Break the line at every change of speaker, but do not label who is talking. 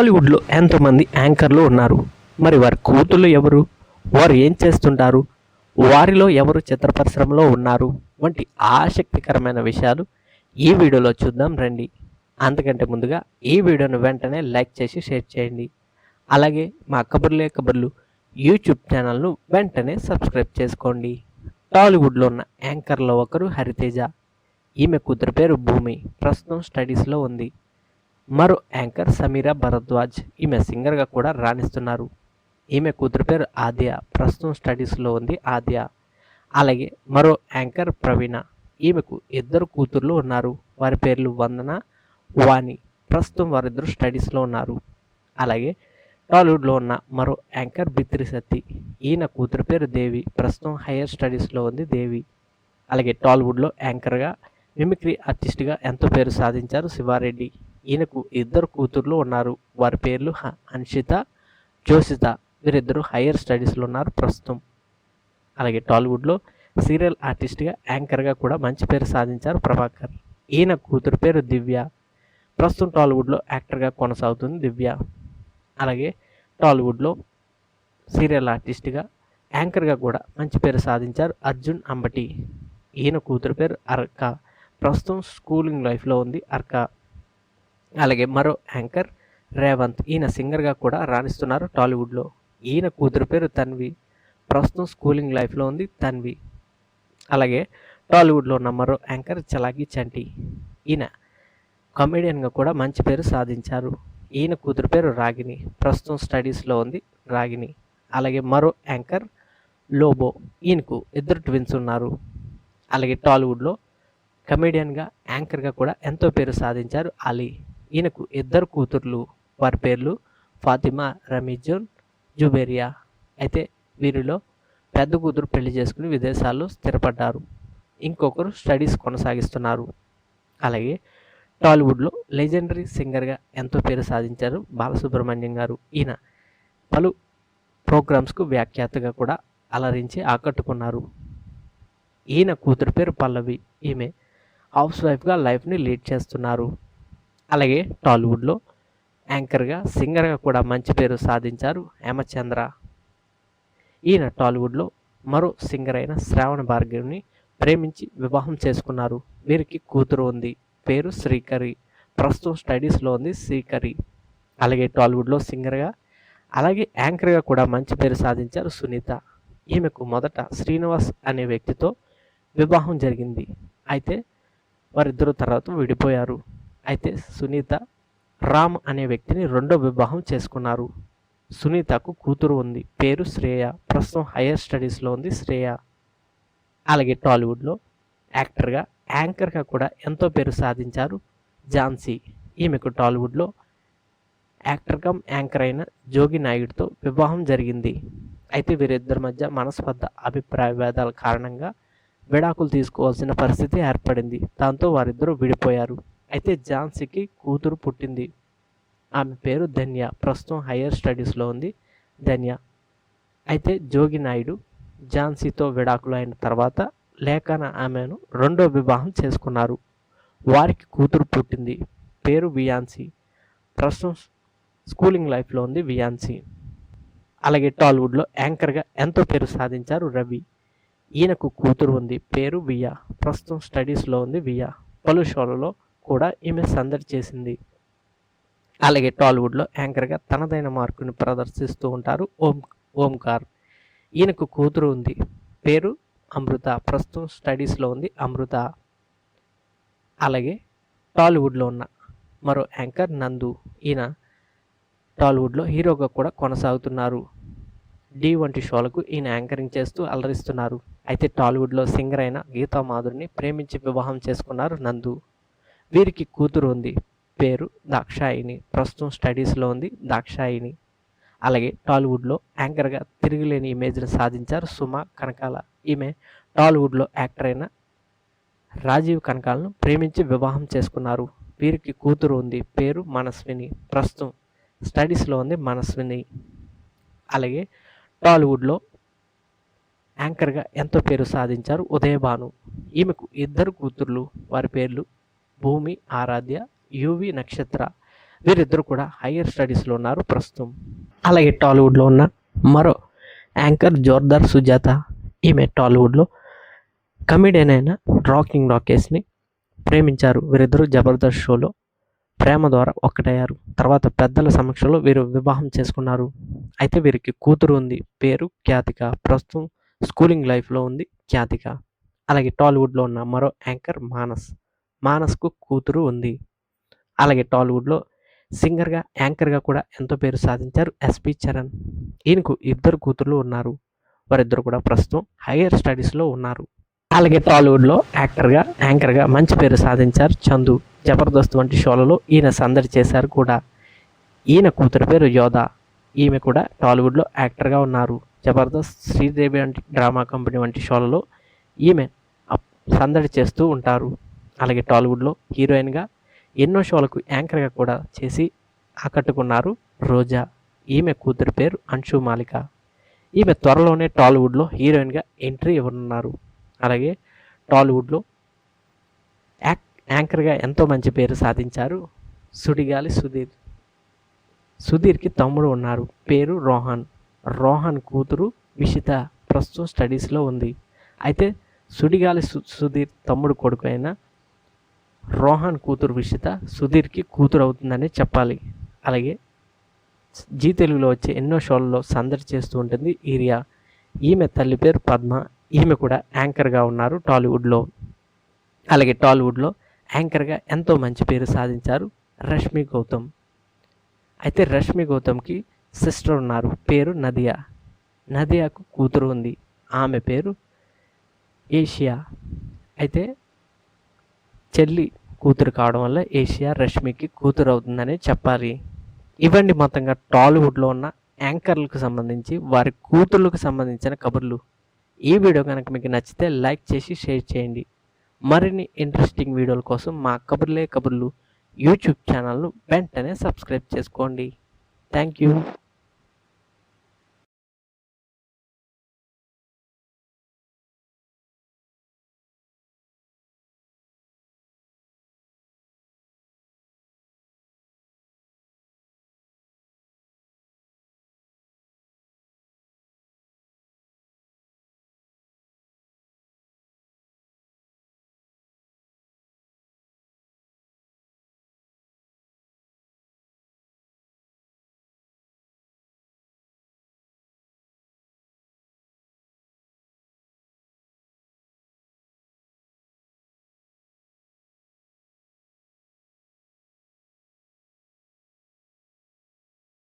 టాలీవుడ్లో ఎంతోమంది యాంకర్లు ఉన్నారు? మరి వారి కూతుళ్ళు ఎవరు? వారు ఏం చేస్తుంటారు? వారిలో ఎవరు చిత్ర పరిశ్రమలో ఉన్నారు? వంటి ఆసక్తికరమైన విషయాలు ఈ వీడియోలో చూద్దాం రండి. అంతకంటే ముందుగా ఈ వీడియోను వెంటనే లైక్ చేసి షేర్ చేయండి. అలాగే మా కబుర్లే కబుర్లు యూట్యూబ్ ఛానల్ను వెంటనే సబ్స్క్రైబ్ చేసుకోండి. టాలీవుడ్లో ఉన్న యాంకర్లో ఒకరు హరితేజ. ఈమె కూతురు పేరు భూమి. ప్రస్తుతం స్టడీస్లో ఉంది. మరో యాంకర్ సమీరా భరద్వాజ్ ఈమె సింగర్గా కూడా రాణిస్తున్నారు. ఈమె కూతురు పేరు ఆద్య ప్రస్తుతం స్టడీస్లో ఉంది ఆద్య. అలాగే మరో యాంకర్ ప్రవీణ ఈమెకు ఇద్దరు కూతుర్లు ఉన్నారు. వారి పేర్లు వందన వాణి ప్రస్తుతం వారిద్దరు స్టడీస్లో ఉన్నారు. అలాగే టాలీవుడ్లో ఉన్న మరో యాంకర్ బిత్రి సత్తి ఈయన కూతురు పేరు దేవి ప్రస్తుతం హైయర్ స్టడీస్లో ఉంది దేవి. అలాగే టాలీవుడ్లో యాంకర్గా మిమిక్రీ ఆర్టిస్ట్గా ఎంతో పేరు సాధించారు శివారెడ్డి. ఈయనకు ఇద్దరు కూతుర్లు ఉన్నారు. వారి పేర్లు హన్షిత జోషిత. వీరిద్దరు హైయర్ స్టడీస్లో ఉన్నారు ప్రస్తుతం. అలాగే టాలీవుడ్లో సీరియల్ ఆర్టిస్ట్గా యాంకర్గా కూడా మంచి పేరు సాధించారు ప్రభాకర్. ఈయన కూతురు పేరు దివ్య. ప్రస్తుతం టాలీవుడ్లో యాక్టర్గా కొనసాగుతుంది దివ్య. అలాగే టాలీవుడ్లో సీరియల్ ఆర్టిస్ట్గా యాంకర్గా కూడా మంచి పేరు సాధించారు అర్జున్ అంబటి. ఈయన కూతురు పేరు అర్క. ప్రస్తుతం స్కూలింగ్ లైఫ్లో ఉంది అర్క. అలాగే మరో యాంకర్ రేవంత్. ఈయన సింగర్గా కూడా రాణిస్తున్నారు టాలీవుడ్లో. ఈయన కూతురు పేరు తన్వి. ప్రస్తుతం స్కూలింగ్ లైఫ్లో ఉంది తన్వి. అలాగే టాలీవుడ్లో ఉన్న మరో యాంకర్ చలాకి చంటి. ఈయన కమెడియన్గా కూడా మంచి పేరు సాధించారు. ఈయన కూతురు పేరు రాగిని ప్రస్తుతం స్టడీస్లో ఉంది రాగిని అలాగే మరో యాంకర్ లోబో. ఈయనకు ఇద్దరు ట్విన్స్ ఉన్నారు. అలాగే టాలీవుడ్లో కమెడియన్గా యాంకర్గా కూడా ఎంతో పేరు సాధించారు అలీ. ఈయనకు ఇద్దరు కూతుర్లు వారి పేర్లు ఫాతిమా రమీజున్ జుబేరియా. అయితే వీరిలో పెద్ద కూతురు పెళ్ళి చేసుకుని విదేశాల్లో స్థిరపడ్డారు. ఇంకొకరు స్టడీస్ కొనసాగిస్తున్నారు. అలాగే టాలీవుడ్లో లెజెండరీ సింగర్గా ఎంతో పేరు సాధించారు బాలసుబ్రహ్మణ్యం గారు. ఈయన పలు ప్రోగ్రామ్స్కు వ్యాఖ్యాతగా కూడా అలరించి ఆకట్టుకున్నారు. ఈయన కూతురు పేరు పల్లవి. ఈమె హౌస్ వైఫ్గా లైఫ్ని లీడ్ చేస్తున్నారు. అలాగే టాలీవుడ్లో యాంకర్గా సింగర్గా కూడా మంచి పేరు సాధించారు హేమచంద్ర ఈయన టాలీవుడ్లో మరో సింగర్ అయిన శ్రావణ భార్గవిని ప్రేమించి వివాహం చేసుకున్నారు. వీరికి కూతురు ఉంది. పేరు శ్రీకరి. ప్రస్తుతం స్టడీస్లో ఉంది శ్రీకరి. అలాగే టాలీవుడ్లో సింగర్గా అలాగే యాంకర్గా కూడా మంచి పేరు సాధించారు సునీత. ఈమెకు మొదట శ్రీనివాస్ అనే వ్యక్తితో వివాహం జరిగింది. అయితే వారిద్దరు తర్వాత విడిపోయారు. అయితే సునీత రామ్ అనే వ్యక్తిని రెండో వివాహం చేసుకున్నారు. సునీతకు కూతురు ఉంది. పేరు శ్రేయ. ప్రస్తుతం హైయర్ స్టడీస్లో ఉంది శ్రేయ. అలాగే టాలీవుడ్లో యాక్టర్గా యాంకర్గా కూడా ఎంతో పేరు సాధించారు ఝాన్సీ. ఈమెకు టాలీవుడ్లో యాక్టర్ కమ్ యాంకర్ అయిన జోగి నాయుడుతో వివాహం జరిగింది. అయితే వీరిద్దరి మధ్య మనస్పర్ధ అభిప్రాయ భేదాల కారణంగా విడాకులు తీసుకోవాల్సిన పరిస్థితి ఏర్పడింది. దాంతో వారిద్దరూ విడిపోయారు. అయితే ఝాన్సీకి కూతురు పుట్టింది. ఆమె పేరు ధన్య. ప్రస్తుతం హయ్యర్ స్టడీస్లో ఉంది. ధన్య. అయితే జోగి నాయుడు ఝాన్సీతో విడాకులు అయిన తర్వాత లేఖన ఆమెను రెండో వివాహం చేసుకున్నారు. వారికి కూతురు పుట్టింది. పేరు వియాన్సీ. ప్రస్తుతం స్కూలింగ్ లైఫ్లో ఉంది వియాన్సీ. అలాగే టాలీవుడ్లో యాంకర్గా ఎంతో పేరు సాధించారు రవి. ఈయనకు కూతురు ఉంది. పేరు వియా. ప్రస్తుతం స్టడీస్లో ఉంది వియా. పలు షోలలో కూడా ఈమె సందడి చేసింది. అలాగే టాలీవుడ్లో యాంకర్గా తనదైన మార్కుని ప్రదర్శిస్తూ ఉంటారు ఓం ఓంకార్. ఈయనకు కూతురు ఉంది. పేరు అమృత. ప్రస్తుతం స్టడీస్లో ఉంది అమృత. అలాగే టాలీవుడ్లో ఉన్న మరో యాంకర్ నందు. ఈయన టాలీవుడ్లో హీరోగా కూడా కొనసాగుతున్నారు. డి వంటి షోలకు ఈయన యాంకరింగ్ చేస్తూ అలరిస్తున్నారు. అయితే టాలీవుడ్లో సింగర్ అయిన గీతా మాధురిని ప్రేమించి వివాహం చేసుకున్నారు నందు. వీరికి కూతురు ఉంది. పేరు దాక్షాయిని ప్రస్తుతం స్టడీస్లో ఉంది దాక్షాయిని అలాగే టాలీవుడ్లో యాంకర్గా తిరుగులేని ఇమేజ్ని సాధించారు సుమ కనకాల. ఈమె టాలీవుడ్లో యాక్టర్ అయిన రాజీవ్ కనకాలను ప్రేమించి వివాహం చేసుకున్నారు. వీరికి కూతురు ఉంది. పేరు మనస్విని. ప్రస్తుతం స్టడీస్లో ఉంది మనస్విని. అలాగే టాలీవుడ్లో యాంకర్గా ఎంతో పేరు సాధించారు ఉదయభాను. ఈమెకు ఇద్దరు కూతుర్లు. వారి పేర్లు భూమి ఆరాధ్య యువి నక్షత్ర. వీరిద్దరు కూడా హయ్యర్ స్టడీస్లో ఉన్నారు ప్రస్తుతం. అలాగే టాలీవుడ్లో ఉన్న మరో యాంకర్ జోర్దార్ సుజాత. ఈమె టాలీవుడ్లో కమిడియన్ అయిన రాకింగ్ రాకేష్ని ప్రేమించారు. వీరిద్దరూ జబర్దస్త్ షోలో ప్రేమ ద్వారా ఒక్కటయ్యారు. తర్వాత పెద్దల సమక్షంలో వీరు వివాహం చేసుకున్నారు. అయితే వీరికి కూతురు ఉంది. పేరు ఖ్యాతిక. ప్రస్తుతం స్కూలింగ్ లైఫ్లో ఉంది ఖ్యాతిక. అలాగే టాలీవుడ్లో ఉన్న మరో యాంకర్ మానస్. మానస్కు కూతురు ఉంది. అలాగే టాలీవుడ్లో సింగర్గా యాంకర్గా కూడా ఎంతో పేరు సాధించారు ఎస్పి చరణ్. ఈయనకు ఇద్దరు కూతుర్లు ఉన్నారు. వారిద్దరు కూడా ప్రస్తుతం హైయర్ స్టడీస్లో ఉన్నారు. అలాగే టాలీవుడ్లో యాక్టర్గా యాంకర్గా మంచి పేరు సాధించారు చందు. జబర్దస్త్ వంటి షోలలో ఈయన సందడి చేశారు కూడా. ఈయన కూతురు పేరు యోధ. ఈమె కూడా టాలీవుడ్లో యాక్టర్గా ఉన్నారు. జబర్దస్త్ శ్రీదేవి వంటి డ్రామా కంపెనీ వంటి షోలలో ఈమె సందడి చేస్తూ ఉంటారు. అలాగే టాలీవుడ్లో హీరోయిన్గా ఎన్నో షోలకు యాంకర్గా కూడా చేసి ఆకట్టుకున్నారు రోజా. ఈమె కూతురు పేరు అంశు మాలిక. ఈమె త్వరలోనే టాలీవుడ్లో హీరోయిన్గా ఎంట్రీ ఇవ్వనున్నారు. అలాగే టాలీవుడ్లో యాక్ యాంకర్గా ఎంతో మంచి పేరు సాధించారు సుడిగాలి సుధీర్. సుధీర్కి తమ్ముడు ఉన్నారు. పేరు రోహన్. రోహన్ కూతురు విషిత ప్రస్తుతం స్టడీస్లో ఉంది. అయితే సుడిగాలి సు సుధీర్ తమ్ముడు కొడుకు అయిన రోహన్ కూతురు విషిత సుధీర్కి కూతురు అవుతుందని చెప్పాలి. అలాగే జీ తెలుగులో వచ్చే ఎన్నో షోలలో సందడి చేస్తూ ఉంటుంది ఈరియా. ఈమె తల్లి పేరు పద్మ. ఈమె కూడా యాంకర్గా ఉన్నారు టాలీవుడ్లో. అలాగే టాలీవుడ్లో యాంకర్గా ఎంతో మంచి పేరు సాధించారు రష్మి గౌతమ్. అయితే రష్మి గౌతమ్కి సిస్టర్ ఉన్నారు పేరు నదియా. నదియాకు కూతురు ఉంది. ఆమె పేరు ఏషియా. అయితే చెల్లి కూతురు కావడం వల్ల ఏషియా రష్మికి కూతురు అవుతుందని చెప్పాలి. ఇవన్నీ మొత్తంగా టాలీవుడ్లో ఉన్న యాంకర్లకు సంబంధించి వారి కూతుర్లకు సంబంధించిన కబుర్లు. ఈ వీడియో కనుక మీకు నచ్చితే లైక్ చేసి షేర్ చేయండి. మరిన్ని ఇంట్రెస్టింగ్ వీడియోల కోసం మా కబుర్లే కబుర్లు యూట్యూబ్ ఛానల్ను వెంటనే సబ్స్క్రైబ్ చేసుకోండి. Thank you.